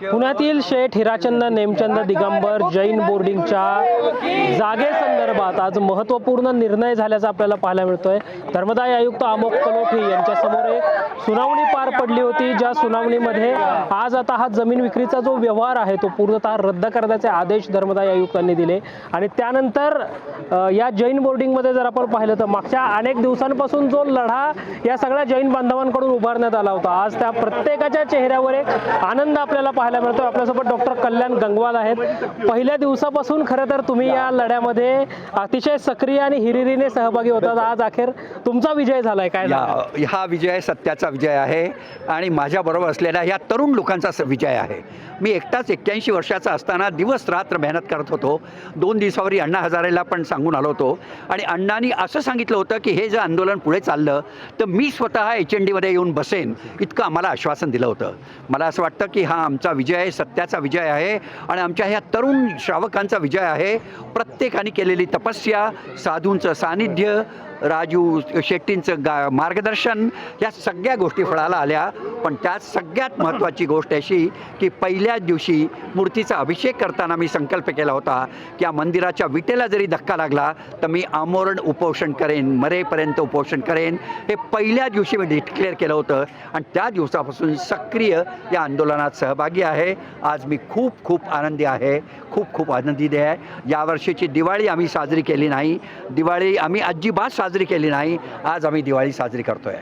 पुण्यातील शेठ हिराचंद नेमचंद दिगंबर जैन बोर्डिंगच्या जागेसंदर्भात आज महत्त्वपूर्ण निर्णय झाल्याचा आपल्याला पाहायला मिळतोय. धर्मदाय आयुक्त अमोक कलोठी यांच्यासमोर एक सुनावणी पार पडली होती. ज्या सुनावणीमध्ये आज आता हा जमीन विक्रीचा जो व्यवहार आहे तो पूर्णतः रद्द करण्याचे आदेश धर्मदाय आयुक्तांनी दिले. आणि त्यानंतर या जैन बोर्डिंगमध्ये जर आपण पाहिलं तर मागच्या अनेक दिवसांपासून जो लढा या सगळ्या जैन बांधवांकडून उभारण्यात आला होता. आज त्या प्रत्येकाच्या चेहऱ्यावर एक आनंद आपल्याला पाहायला मिळतो. आपल्यासोबत डॉक्टर कल्याण गंगवाल आहेत. पहिल्या दिवसापासून खरं तर तुम्ही या लढ्यामध्ये अतिशय सक्रिय आणि हिरिरीने सहभागी होतात. आज अखेर तुमचा विजय झालाय. काय? या हा विजय सत्याचा विजय आहे आणि माझ्याबरोबर असलेल्या ह्या तरुण लोकांचा विजय आहे. मी एकटाच एक्क्याऐंशी वर्षाचा असताना दिवस रात्र मेहनत करत होतो. दोन दिवसावरी अण्णा हजारेला पण सांगून आलो होतो. आणि अण्णांनी असं सांगितलं होतं की हे जर आंदोलन पुढे चाललं तर मी स्वतः एच एन डीमध्ये येऊन बसेन इतकं आम्हाला आश्वासन दिलं होतं. मला असं वाटतं की हा आमचा विजय सत्याचा विजय आहे आणि आमच्या ह्या तरुण श्रावकांचा विजय आहे. प्रत्येकाने केलेली तपस्या साधूंचं सानिध्य राजू शेट्टींचं गा मार्गदर्शन या सगळ्या गोष्टी फळाला आल्या. पण त्यात सगळ्यात महत्त्वाची गोष्ट अशी की पहिल्याच दिवशी मूर्तीचा अभिषेक करताना मी संकल्प केला होता की या मंदिराच्या विटेला जरी धक्का लागला तर मी आमोरण उपोषण करेन मरेपर्यंत उपोषण करेन. हे पहिल्या दिवशी मी डिक्लेअर केलं होतं आणि त्या दिवसापासून सक्रिय या आंदोलनात सहभागी आहे. आज मी खूप खूप आनंदी आहे. खूप खूप आनंदी आहे. यावर्षीची दिवाळी आम्ही साजरी केली नाही. दिवाळी आम्ही अजिबात साजरी केली नाही. आज आम्ही दिवाळी साजरी करतोय.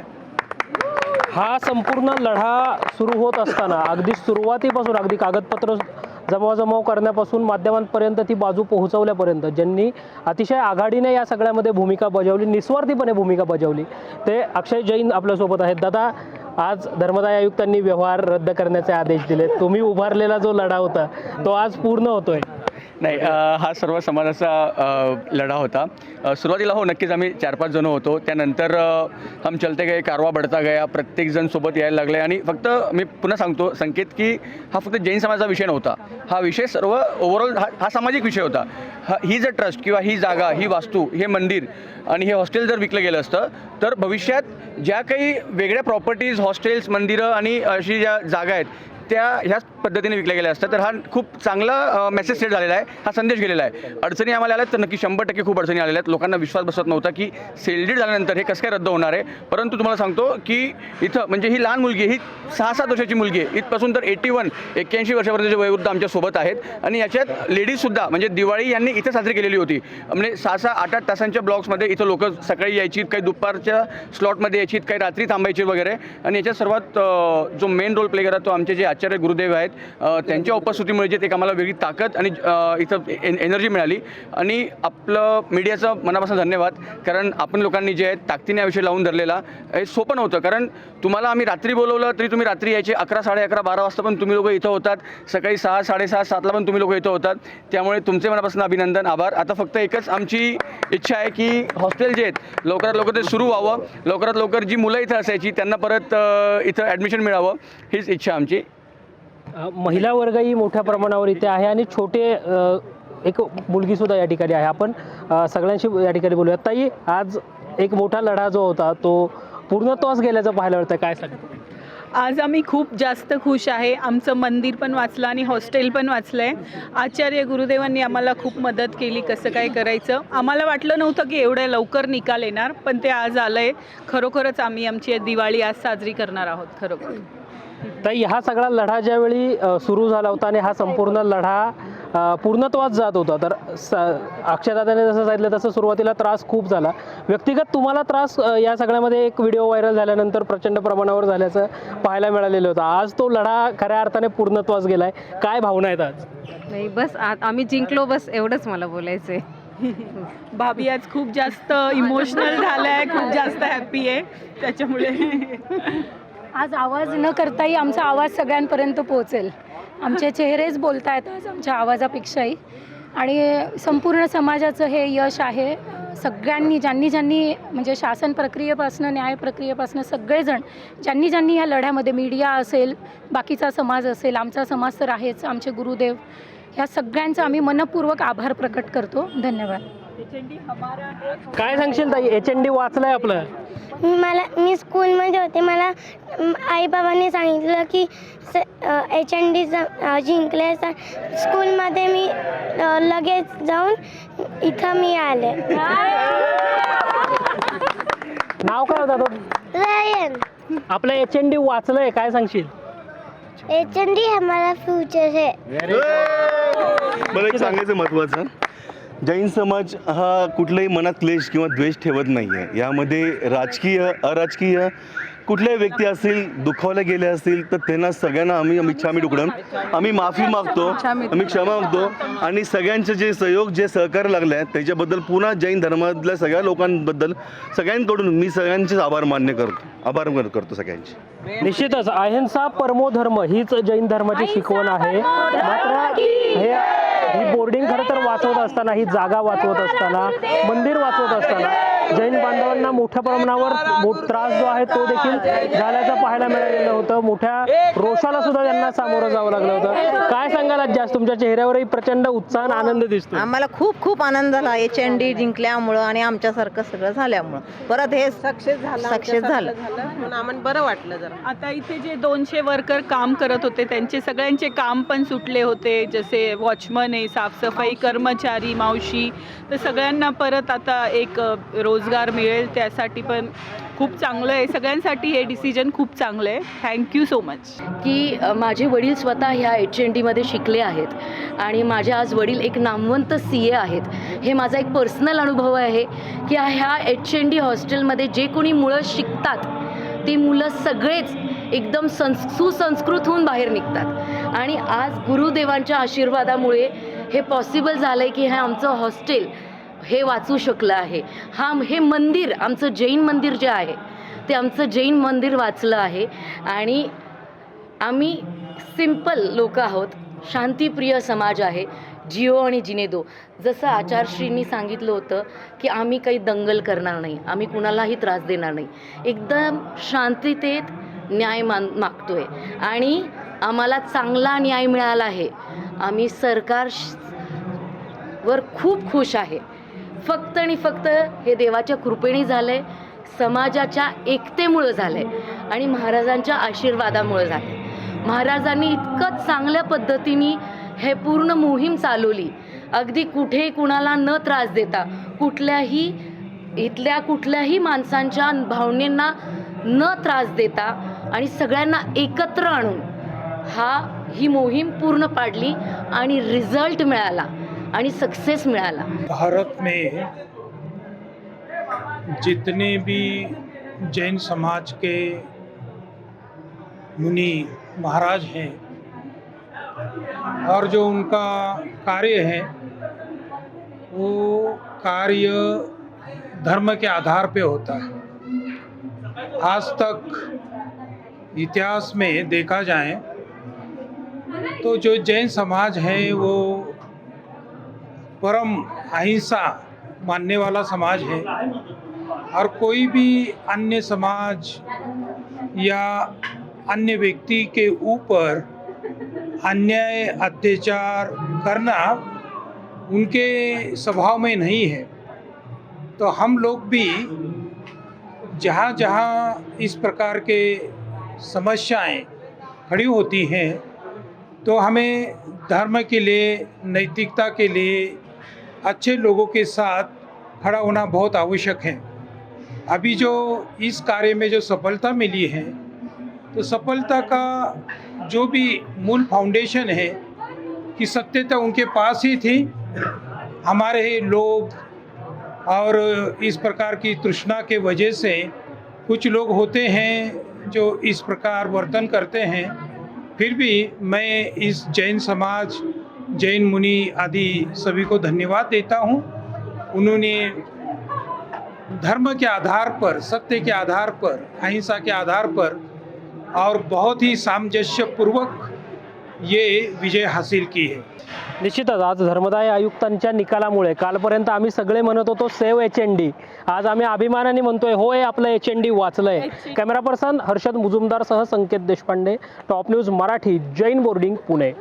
हा संपूर्ण लढा सुरू होत असताना अगदी सुरुवातीपासून अगदी कागदपत्र जमावजमाव करण्यापासून माध्यमांपर्यंत ती बाजू पोहोचवल्यापर्यंत ज्यांनी अतिशय आघाडीने या सगळ्यामध्ये भूमिका बजावली निस्वार्थीपणे भूमिका बजावली ते अक्षय जैन आपल्यासोबत आहेत. दादा आज धर्मदाय आयुक्तांनी व्यवहार रद्द करण्याचे आदेश दिले तुम्ही उभारलेला जो लढा होता तो आज पूर्ण होतोय. नाही हा सर्व समाजाचा लढा होता. सुरुवातीला हो नक्कीच आम्ही चार पाच जण होतो. त्यानंतर हम चलते गए कारवा बढता गया प्रत्येकजण सोबत यायला लागले. आणि फक्त मी पुन्हा सांगतो संकेत की हा फक्त जैन समाजाचा विषय नव्हता. हा विषय सर्व ओव्हरऑल हा हा सामाजिक विषय होता. हा ही जर ट्रस्ट किंवा ही जागा ही वास्तू हे मंदिर आणि हे हॉस्टेल जर विकलं गेलं असतं तर भविष्यात ज्या काही वेगळ्या प्रॉपर्टीज हॉस्टेल्स मंदिरं आणि अशी ज्या जागा आहेत त्या ह्याच पद्धतीने विकल्या गेल्या असतात. तर हा खूप चांगला मेसेज सेट झालेला आहे. हा संदेश गेलेला आहे. अडचणी आम्हाला आल्यात तर नक्की शंभर टक्के खूप अडचणी आलेल्या आहेत. लोकांना विश्वास बसत नव्हता की सेलडीड झाल्यानंतर हे कसं काय रद्द होणार आहे. परंतु तुम्हाला सांगतो की इथं म्हणजे ही लहान मुलगी ही सहा सात वर्षाची मुलगी आहे. इथपासून तर एटी वन एक्क्याऐंशी वर्षापर्यंतचे वयोवृद्ध आमच्यासोबत आहेत. आणि याच्यात लेडीजसुद्धा म्हणजे दिवाळी यांनी इथं साजरी केलेली होती. म्हणजे सहा सहा आठ आठ तासांच्या ब्लॉक्समध्ये इथं लोक सकाळी यायची काही दुपारच्या स्लॉटमध्ये यायची काही रात्री थांबायची वगैरे. आणि याच्यात सर्वात जो मेन रोल प्ले करा तो आमचे जे आचार्य गुरुदेव आहेत. त्यांच्या उपस्थितीमुळे जे ते एक आम्हाला वेगळी ताकद आणि इथं एन एनर्जी मिळाली. आणि आपलं मीडियाचं मनापासून धन्यवाद. कारण आपण लोकांनी जे आहेत ताकदीने याविषयी विषय लावून धरलेला हे सोपं नव्हतं. कारण तुम्हाला आम्ही रात्री बोलवलं तरी तुम्ही रात्री यायचे अकरा साडे अकरा बारा वाजता पण तुम्ही लोक इथं होतात. सकाळी सहा साडेसहा सातला पण तुम्ही लोक इथं होतात. त्यामुळे तुमचे मनापासून अभिनंदन आभार. आता फक्त एकच आमची इच्छा आहे की हॉस्टेल जे आहेत लवकरात लवकर ते सुरू व्हावं. लवकरात लवकर जी मुलं इथं असायची त्यांना परत इथं ॲडमिशन मिळावं. हीच इच्छा आमची. महिला वर्गही मोठ्या प्रमाणावर इथे आहे आणि छोटे एक मुलगी सुद्धा या ठिकाणी आहे. आपण सगळ्यांशी या ठिकाणी बोलूया ताई आज एक मोठा लढा जो होता तो पूर्णत्वास गेल्याचं पाहायला मिळतं काय सांगतो? आज आम्ही खूप जास्त खुश आहे. आमचं मंदिर पण वाचलं आणि हॉस्टेल पण वाचलं आहे आचार्य गुरुदेवांनी आम्हाला खूप मदत केली कसं काय करायचं. आम्हाला वाटलं नव्हतं की एवढ्या लवकर निकाल येणार पण ते आज आलं आहे खरोखरच आम्ही आमची दिवाळी आज साजरी करणार आहोत खरोखर. ताई हा सगळा लढा ज्यावेळी सुरू झाला होता आणि हा संपूर्ण लढा अ, पूर्णत्वास जात होता. तर स अक्षयदादाने जसं सांगितलं तसं सुरुवातीला त्रास खूप झाला. व्यक्तिगत तुम्हाला त्रास या सगळ्यामध्ये एक व्हिडिओ व्हायरल झाल्यानंतर प्रचंड प्रमाणावर झाल्याचं पाहायला मिळालेलं होतं. आज तो लढा खऱ्या अर्थाने पूर्णत्वास गेलाय. काय भावना आहेत आज? नाही बस आ- आम्ही जिंकलो बस एवढंच मला बोलायचं आहे भाभी आज खूप जास्त इमोशनल झालं आहे खूप जास्त हॅप्पी आहे. त्याच्यामुळे आज आवाज न करताही आमचा आवाज सगळ्यांपर्यंत पोहोचेल. आमचे चेहरेच बोलत आहेत आज आमच्या आवाजापेक्षाही. आणि संपूर्ण समाजाचं हे यश आहे. सगळ्यांनी ज्यांनी ज्यांनी म्हणजे शासन प्रक्रियेपासून न्याय प्रक्रियेपासून सगळेजण ज्यांनी ज्यांनी या लढ्यामध्ये मीडिया असेल बाकीचा समाज असेल आमचा समाज तर आहेच आमचे गुरुदेव ह्या सगळ्यांचा आम्ही मनपूर्वक आभार प्रकट करतो. धन्यवाद. काय सांगशील ताई? एच एन डी वाचलंय आपलं. मला मी स्कूलमध्ये होते. मला आई बाबांनी सांगितलं की एच एन डी जिंकले स्कूलमध्ये मी लगेच जाऊन इथं मी आले. नाव काय होतं? रायन आपलं एच एन डी वाचलंय. काय सांगशील? एच एन डी हमारा फ्यूचर है. मला एक सांगायचं महत्त्वाचं जैन समाज हा कुठल्याही मनात क्लेश किंवा द्वेष ठेवत नाही आहे यामध्ये राजकीय अराजकीय कुठल्याही व्यक्ती असतील दुखावल्या गेले असतील तर त्यांना सगळ्यांना आम्ही आम्ही क्षमा डुकडम आम्ही माफी मागतो आम्ही क्षमा मागतो आणि सगळ्यांचे जे सहयोग जे सहकार्य लागले आहेत त्याच्याबद्दल पुन्हा जैन धर्मातल्या सगळ्या लोकांबद्दल सगळ्यांकडून मी सगळ्यांचेच आभार मान्य करतो. आभार करतो सगळ्यांचे. निश्चितच अहिंसा परमो धर्म हीच जैन धर्माची शिकवण आहे. मात्र हे ही बोर्डिंग खरं तर वाचवत असताना ही जागा वाचवत असताना मंदिर वाचवत असताना जैन बांधवांना मोठ्या प्रमाणावर त्रास जो आहे तो देखील झाल्याचं पाहायला मिळालेलं होतं. मोठ्या रोषाला सुद्धा त्यांना सामोरं जावं लागलं होतं. काय सांगाल आज जास्त तुमच्या चेहऱ्यावरही प्रचंड उत्साह आणि आनंद दिसतो आम्हाला खूप खूप आनंद झाला. एच एन डी जिंकल्यामुळं आणि आमच्यासारखं सगळं झाल्यामुळं. परत हे सक्सेस झालं सक्सेस झालं. म्हणून आम्हाला बरं वाटलं जरा. आता इथे जे दोनशे वर्कर काम करत होते त्यांचे सगळ्यांचे काम पण सुटले होते. जसे वॉचमन आहे साफसफाई कर्मचारी मावशी. तर सगळ्यांना परत आता एक रोजगार मिळेल त्यासाठी पण खूप चांगलं आहे. सगळ्यांसाठी हे डिसिजन खूप चांगलं आहे. थँक्यू सो मच की माझे वडील स्वतः ह्या एच एन डीमध्ये शिकले आहेत आणि माझे आज वडील एक नामवंत सी ए आहेत. हे माझा एक पर्सनल अनुभव आहे की ह्या एच एन डी हॉस्टेलमध्ये जे कोणी मुलं शिकतात ती मुलं सगळेच एकदम संस सुसंस्कृत होऊन बाहेर निघतात. आणि आज गुरुदेवांच्या आशीर्वादामुळे हे पॉसिबल झालं आहे की हे आमचं हॉस्टेल हे वाचू शकलं आहे. हा हे मंदिर आमचं जैन मंदिर जे आहे ते आमचं जैन मंदिर वाचलं आहे. आणि आम्ही सिंपल लोक आहोत शांतीप्रिय समाज आहे जिओ आणि जिनेदो. जसं आचारश्रींनी सांगितलं होतं की आम्ही काही दंगल करणार नाही आम्ही कुणालाही त्रास देणार नाही. एकदम शांततेत न्याय मान मागतो आहे आणि आम्हाला चांगला न्याय मिळाला आहे. आम्ही सरकार वर खूप खुश आहे. फक्त आणि फक्त हे देवाच्या कृपेने झालं आहे समाजाच्या एकतेमुळं झालं आहे आणि महाराजांच्या आशीर्वादामुळं झालं आहे महाराजांनी इतकंच चांगल्या पद्धतीने हे पूर्ण मोहीम चालवली. अगदी कुठे कुणाला न त्रास देता कुठल्याही इथल्या कुठल्याही माणसांच्या भावनेंना न त्रास देता आणि सगळ्यांना एकत्र आणून हा ही मोहीम पूर्ण पाडली आणि रिझल्ट मिळाला. आणि सक्सेस मिळाला. भारत में जितने भी जैन समाज के मुनि महाराज हैं और जो उनका कार्य है वो कार्य धर्म के आधार पे होता है। आज तक इतिहास में देखा जाए तो जो जैन समाज है वो परम अहिंसा मानने वाला समाज है। और कोई भी अन्य समाज या अन्य व्यक्ति के ऊपर अन्याय, अत्याचार करना उनके स्वभाव में नहीं है। तो हम लोग भी जहाँ जहाँ इस प्रकार के समस्याएँ खड़ी होती हैं तो हमें धर्म के लिए, नैतिकता के लिए अच्छे लोगों के साथ खड़ा होना बहुत आवश्यक है। अभी जो इस कार्य में जो सफलता मिली है तो सफलता का जो भी मूल फाउंडेशन है कि सत्यता उनके पास ही थी, हमारे लोग और इस प्रकार की तृष्णा के वजह से कुछ लोग होते हैं जो इस प्रकार वर्तन करते हैं। फिर भी मैं इस जैन समाज जैन मुनि आदि सभी को धन्यवाद देता हूँ। उन्होंने धर्म के आधार पर सत्य के आधार पर अहिंसा के आधार पर और बहुत ही सामंजस्य पूर्वक ये विजय हासिल की है। निश्चितच आज धर्मदाय आयुक्तांच्या निकालामुळे कालपर्यंत आम्ही सगळे म्हणत होतो सेव्ह एच एन डी आज आम्ही अभिमानाने म्हणतोय होय आपलं एच एन डी वाचलंय. Camera person Harshad मुजुमदारसह Sanket Deshpande. Top news Marathi Jain boarding Pune.